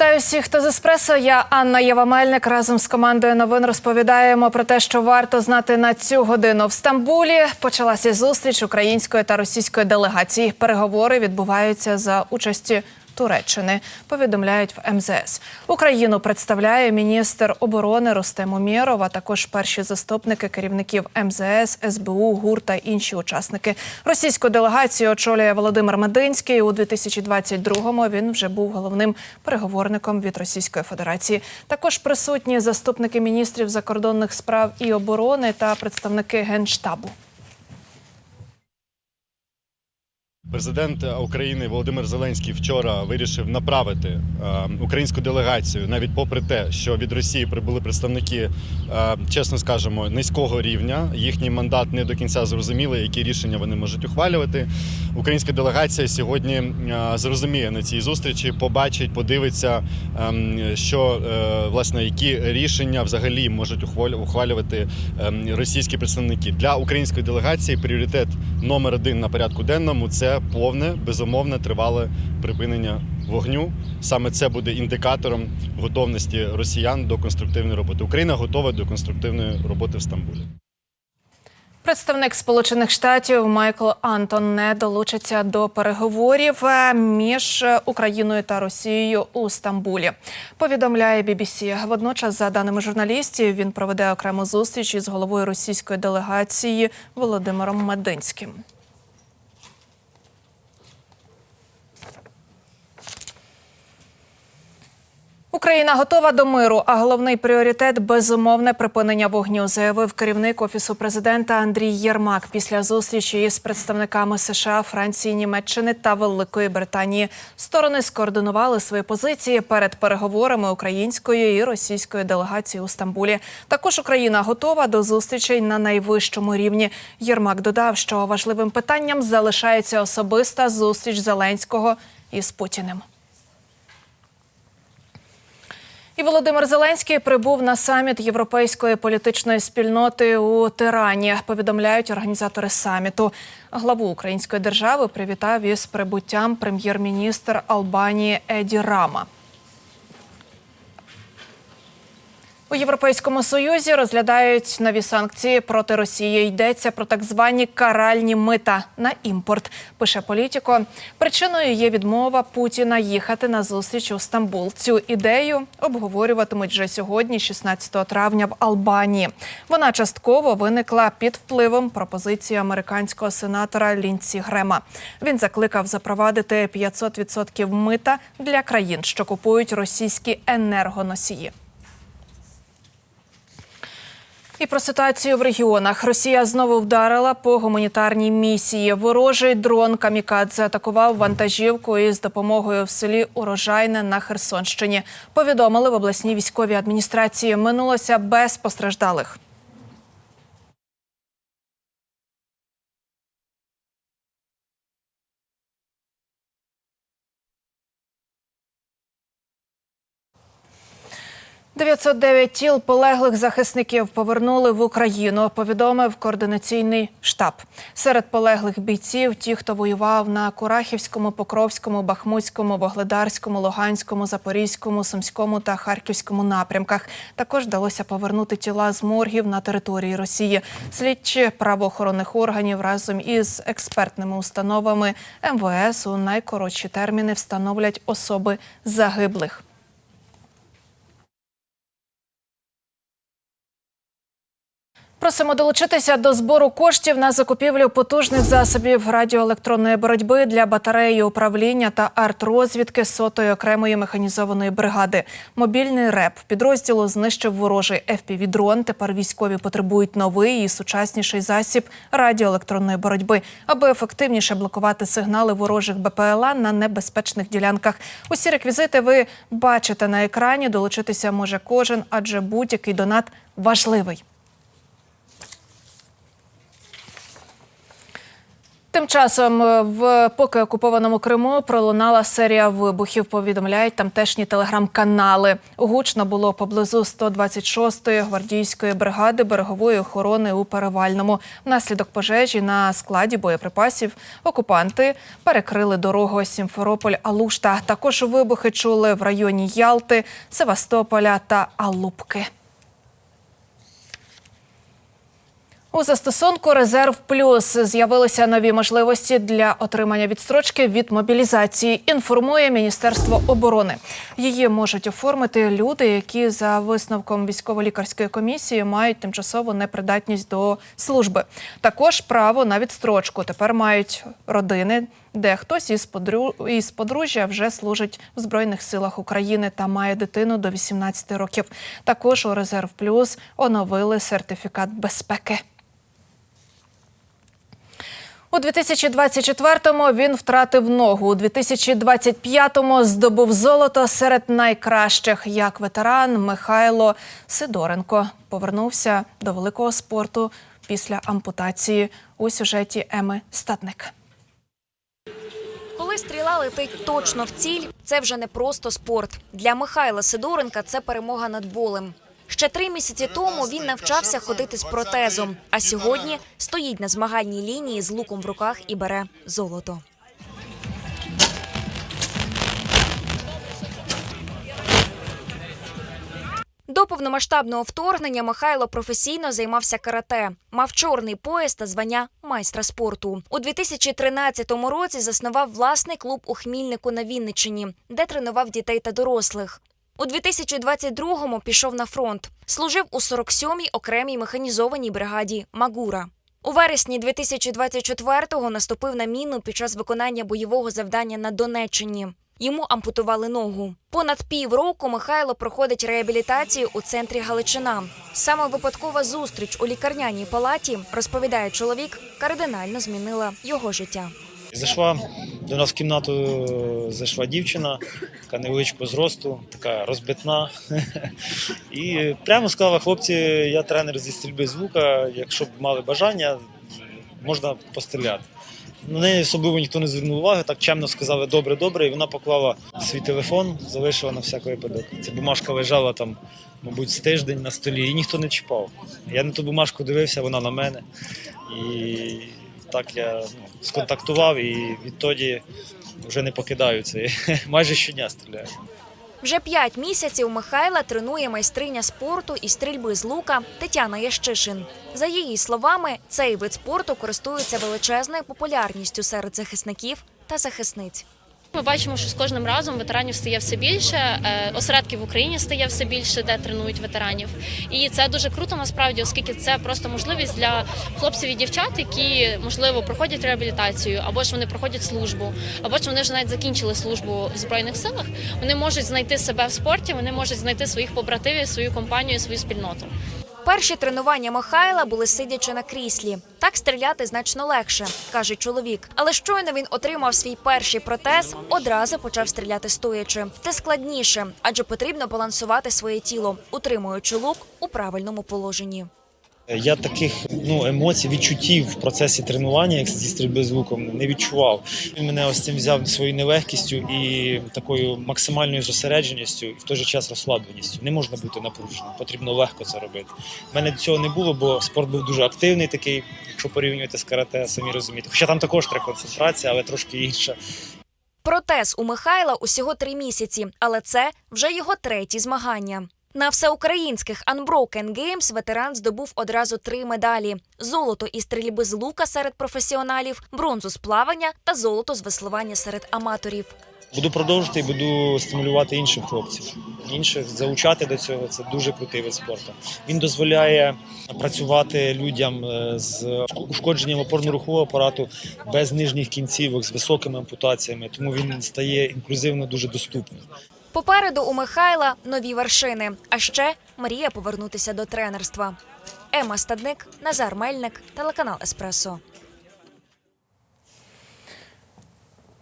Вітаю всіх, хто з еспресо. Я Анна Євамельник. Разом з командою новин розповідаємо про те, що варто знати на цю годину в Стамбулі. Почалася зустріч української та російської делегації. Переговори відбуваються за участі. Туреччини повідомляють в МЗС. Україну представляє міністр оборони Рустем Умєров, а також перші заступники керівників МЗС, СБУ, ГУР та інші учасники. Російську делегацію очолює Володимир Мединський. У 2022-му він вже був головним переговорником від Російської Федерації. Також присутні заступники міністрів закордонних справ і оборони та представники генштабу. Президент України Володимир Зеленський вчора вирішив направити е, українську делегацію, навіть попри те, що від Росії прибули представники, е, чесно скажемо, низького рівня. Їхній мандат не до кінця зрозумілий, які рішення вони можуть ухвалювати. Українська делегація сьогодні е, зрозуміє на цій зустрічі, побачить, подивиться, е, що е, власне які рішення взагалі можуть ухвалю- ухвалювати е, російські представники для української делегації. Пріоритет номер один на порядку денному це повне безумовне тривале припинення вогню. Саме це буде індикатором готовності росіян до конструктивної роботи. Україна готова до конструктивної роботи в Стамбулі. Представник Сполучених Штатів Майкл Антон не долучиться до переговорів е, між Україною та Росією у Стамбулі. Повідомляє BBC. Водночас, за даними журналістів, він проведе окрему зустріч із головою російської делегації Володимиром Мединським. Україна готова до миру, а головний пріоритет безумовне припинення вогню, заявив керівник офісу президента Андрій Єрмак після зустрічі із представниками США, Франції, Німеччини та Великої Британії. Сторони скоординували свої позиції перед переговорами української і російської делегації у Стамбулі. Також Україна готова до зустрічей на найвищому рівні. Єрмак додав, що важливим питанням залишається особиста зустріч Зеленського із Путіним. І Володимир Зеленський прибув на саміт європейської політичної спільноти у Тирані. Повідомляють організатори саміту. Главу української держави привітав із прибуттям прем'єр-міністр Албанії Еді Рама. У Європейському Союзі розглядають нові санкції проти Росії. Йдеться про так звані каральні мита на імпорт. Пише політико. Причиною є відмова Путіна їхати на зустріч у Стамбул. Цю ідею обговорюватимуть вже сьогодні, 16 травня, в Албанії. Вона частково виникла під впливом пропозиції американського сенатора Лінсі Грема. Він закликав запровадити 500% мита для країн, що купують російські енергоносії. І про ситуацію в регіонах Росія знову вдарила по гуманітарній місії. Ворожий дрон Камікадзе атакував вантажівку із допомогою в селі Урожайне на Херсонщині. Повідомили в обласній військовій адміністрації. Минулося без постраждалих. «909 тіл полеглих захисників повернули в Україну. Повідомив координаційний штаб. Серед полеглих бійців ті, хто воював на Курахівському, Покровському, Бахмутському, Вогледарському, Луганському, Запорізькому, Сумському та Харківському напрямках. Також вдалося повернути тіла з моргів на території Росії. Слідчі правоохоронних органів разом із експертними установами МВС у найкоротші терміни встановлять особи загиблих. Просимо долучитися до збору коштів на закупівлю потужних засобів радіоелектронної боротьби для батареї управління та артрозвідки сотої окремої механізованої бригади. Мобільний реп підрозділу знищив ворожий FPV-дрон. Тепер військові потребують новий і сучасніший засіб радіоелектронної боротьби, аби ефективніше блокувати сигнали ворожих БПЛА на небезпечних ділянках. Усі реквізити ви бачите на екрані. Долучитися може кожен, адже будь-який донат важливий. Тим часом е, в поки окупованому Криму пролунала серія вибухів. Повідомляють тамтешні телеграм-канали. Гучно було поблизу 126-ї гвардійської бригади берегової охорони у Перевальному. Внаслідок пожежі на складі боєприпасів окупанти перекрили дорогу Сімферополь-Алушта. Також вибухи чули в районі Ялти, Севастополя та Алупки. У застосунку Резерв Плюс з'явилися нові можливості для отримання відстрочки від мобілізації. Інформує Міністерство оборони. Її можуть оформити люди, які за висновком військово-лікарської комісії мають тимчасову непридатність до служби. Також право на відстрочку тепер мають родини, де хтось із подру... із подружжя вже служить в збройних силах України та має дитину до 18 років. Також у Резерв Плюс оновили сертифікат безпеки. У 2024-му він втратив ногу. У 2025-му здобув золото серед найкращих. Як ветеран Михайло Сидоренко повернувся до великого спорту після ампутації у сюжеті Еми Статник. Коли стріла летить точно в ціль, це вже не просто спорт. Для Михайла Сидоренка це перемога над болем. Ще три місяці тому він навчався ходити з протезом, а сьогодні стоїть на змагальній лінії з луком в руках і бере золото. До повномасштабного вторгнення Михайло професійно займався карате, мав чорний пояс та звання майстра спорту. У 2013 році заснував власний клуб у Хмільнику на Вінниччині, де тренував дітей та дорослих. У 2022-му пішов на фронт. Служив у 47-й окремій механізованій бригаді Магура. У вересні 2024-го наступив на міну під час виконання бойового завдання на Донеччині. Йому ампутували ногу. Понад півроку Михайло проходить реабілітацію у центрі Галичина. Саме випадкова зустріч у лікарняній палаті, розповідає чоловік, кардинально змінила його життя. Зайшла до нас в кімнату, е, зайшла дівчина, така невеличкого зросту, така розбитна. І прямо сказала, хлопці, я тренер зі стрільби з лука, якщо б мали бажання, можна постріляти. На неї особливо ніхто не звернув уваги, так чемно сказали добре, добре, і вона поклала свій телефон, залишила на всякий випадок. Ця бумажка лежала там, мабуть, з тиждень на столі, і ніхто не чіпав. Я на ту бумажку дивився, вона на мене. І так я сконтактував і відтоді вже не покидаю це. Майже щодня стріляю. Вже п'ять місяців Михайла тренує майстриня спорту і стрільби з лука Тетяна Ящишин. За її словами, цей вид спорту користується величезною популярністю серед захисників та захисниць. Ми бачимо, що з кожним разом ветеранів стає все більше. е, Осередків в Україні стає все більше, де тренують ветеранів. І це дуже круто насправді, оскільки це просто можливість для хлопців і дівчат, які можливо проходять реабілітацію, або ж вони проходять службу, або ж вони вже навіть закінчили службу в збройних силах. Вони можуть знайти себе в спорті, вони можуть знайти своїх побратимів, свою компанію, свою спільноту. Перші тренування Михайла були сидячи на кріслі. Так стріляти значно легше, каже чоловік. Але щойно він отримав свій перший протез, одразу почав стріляти стоячи. Це складніше, адже потрібно балансувати своє тіло, утримуючи лук у правильному положенні. Я таких ну, емоцій, відчуттів в процесі тренування, як зі стрільби з луком, не відчував. Він мене ось цим взяв своєю нелегкістю і такою максимальною зосередженістю, і в той же час розслабленістю. Не можна бути напруженим, потрібно легко це робити. У мене цього не було, бо спорт був дуже активний, такий, якщо порівнювати з карате, самі розумієте. Хоча там також треба концентрація, але трошки інша. Протез у Михайла усього три місяці, але це вже його треті змагання. На всеукраїнських Unbroken Games ветеран здобув одразу три медалі: золото із стрільби з лука серед професіоналів, бронзу з плавання та золото з веслування серед аматорів. Буду продовжувати і буду стимулювати інших хлопців, інших залучати до цього. Це дуже крутий вид спорту. Він дозволяє працювати людям е, з ушкодженням опорно-рухового апарату без нижніх кінцівок, з високими ампутаціями. Тому він стає інклюзивно дуже доступним. Попереду у Михайла нові вершини, а ще мрія повернутися до тренерства. Ема Стадник, Назар Мельник, телеканал Еспресо.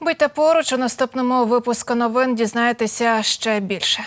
Будьте поруч у наступному випуску новин. Дізнаєтеся ще більше.